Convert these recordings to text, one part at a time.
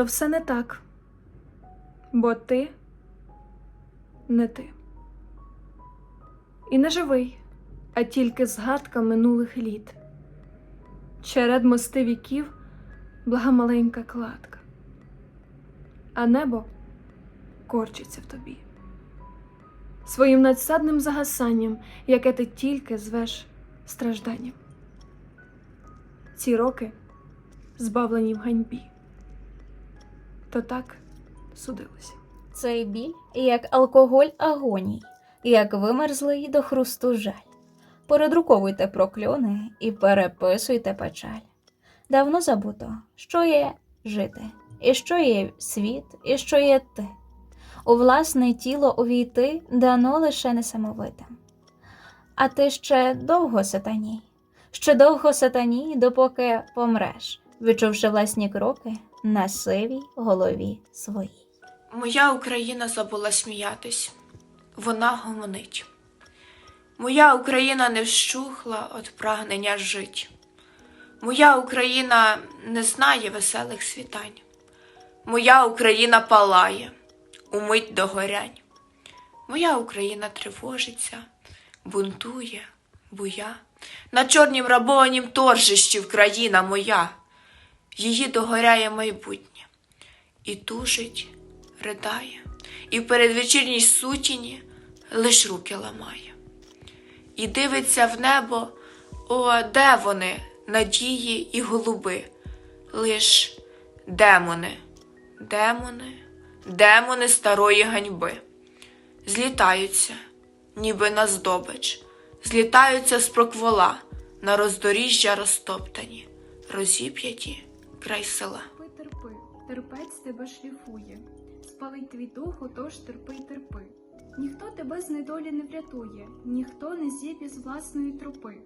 то все не так. Бо ти не ти. І не живий, а тільки згадка минулих літ. Черед мости віків, блага маленька кладка, а небо корчиться в тобі. Своїм надсадним загасанням, яке ти тільки звеш стражданням. Ці роки збавлені в ганьбі. То так судилося. Цей біль як алкоголь агоній, як вимерзлий до хрусту жаль. Передруковуйте прокльони і переписуйте печаль. Давно забуто, що є жити, і що є світ, і що є ти. У власне тіло увійти дано лише несамовитим. А ти ще довго сатаній, ще довго сатаній, допоки помреш, відчувши власні кроки на сивій голові своїй. Моя Україна забула сміятись, вона гомонить. Моя Україна не вщухла від прагнення жить. Моя Україна не знає веселих світань. Моя Україна палає, умить догорянь. Моя Україна тривожиться, бунтує, буя. На чорнім рабованім торжищі Вкраїна моя. Її догоряє майбутнє і тужить, ридає, і в передвечірній сутіні лиш руки ламає. І дивиться в небо, о, де вони, надії і голуби, лиш демони, демони, демони старої ганьби. Злітаються, ніби на здобич, злітаються з проквола на роздоріжжя розтоптані, розіп'яті край села. Терпи, терпець тебе шліфує, спалить твій дух, отож терпи й терпи. Ніхто тебе з недолі не врятує, ніхто не зіб'є з власної тропи.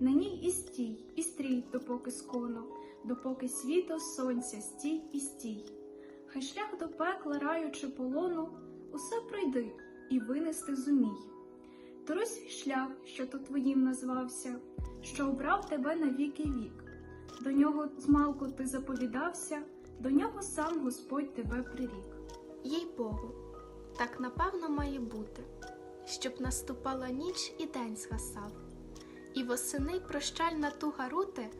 На ній і стій, і стрій, допоки сконо, допоки світо сонця, стій і стій. Хай шлях до пекла, раю чи полону, усе пройди і винести зумій. Тори свій шлях, що то твоїм назвався, що обрав тебе на віки вік. До нього змалку ти заповідався, до нього сам Господь тебе прирік. Їй Богу, так напевно має бути, щоб наступала ніч і день згасав, і восени прощальна туга рути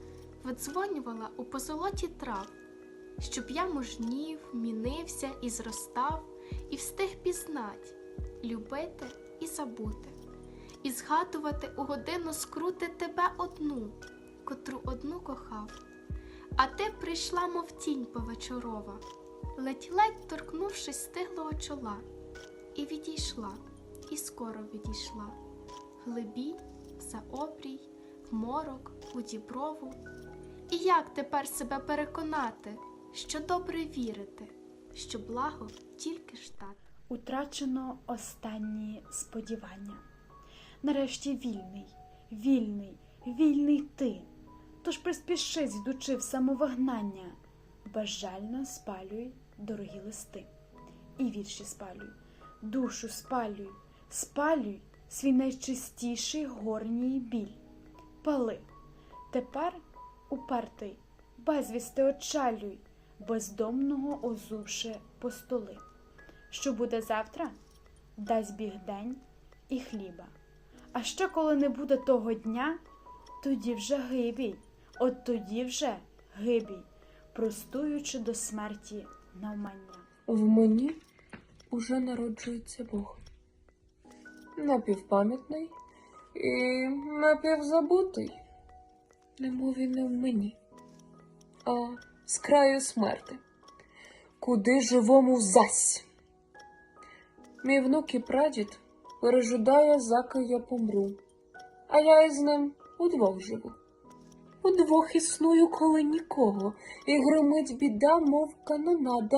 видзвонювала у позолоті трав, щоб я мужнів, мінився і зростав, і встиг пізнать, любити і забути, і згадувати у годину скрути тебе одну, котру одну кохав. А ти прийшла, мов тінь повечорова, ледь-ледь торкнувшись стиглого чола, і відійшла, і скоро відійшла. Глибінь, за обрій, морок, у діброву. І як тепер себе переконати, що добре вірити, що благо тільки ж так. Утрачено останні сподівання. Нарешті вільний, вільний, вільний ти. Тож приспіши, йдучи в самовигнання, безжально спалюй дорогі листи. І вірші спалюй, душу спалюй, спалюй свій найчистіший горній біль. Пали. Тепер упертий, безвісти очалюй, бездомного озувши по столи. Що буде завтра? Дасть біг день і хліба. А ще коли не буде того дня, тоді вже гибій, от тоді вже гибій, простуючи до смерті навмання. В мені уже народжується Бог. Напівпам'ятний і напівзабутий. Немов він не в мені, а з краю смерти. Куди живому зась? Мій внук і прадід пережидає, заки я помру, а я із ним удвох живу. Удвох існую коли нікого, і гримить біда, мов канонада,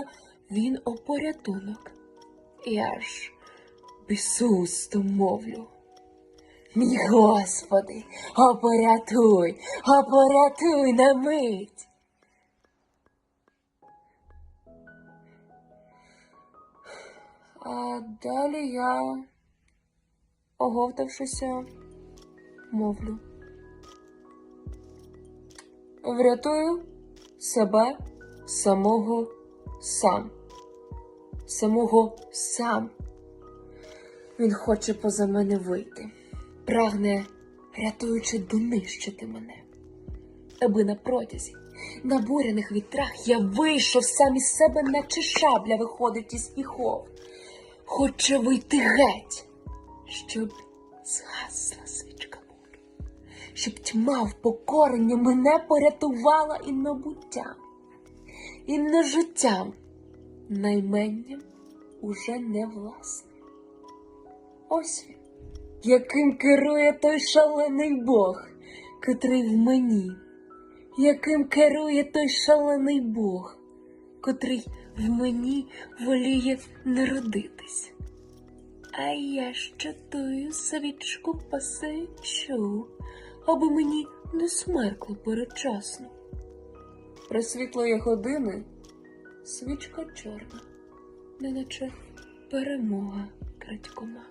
він о порятунок. Я ж безусто мовлю. Мій Господи, о порятуй, о порятуй на мить. А далі я, оговтавшися, мовлю. Врятую себе самого сам. Самого сам. Він хоче поза мене вийти, прагне, рятуючи, донищити мене. Аби на протязі, на буряних вітрах я вийшов сам із себе, наче шабля виходить із піхов. Хоче вийти геть, щоб згасла свічка щоб тьма впокорення мене порятувала і набуттям, і не життям, найменням уже не власним. Ось він, яким керує той шалений Бог, котрий в мені, яким керує той шалений Бог, котрий в мені воліє народитись. А я ще тую свічку посичу, аби мені не смеркло передчасно. При світлої години свічка чорна, неначе перемога крадькома.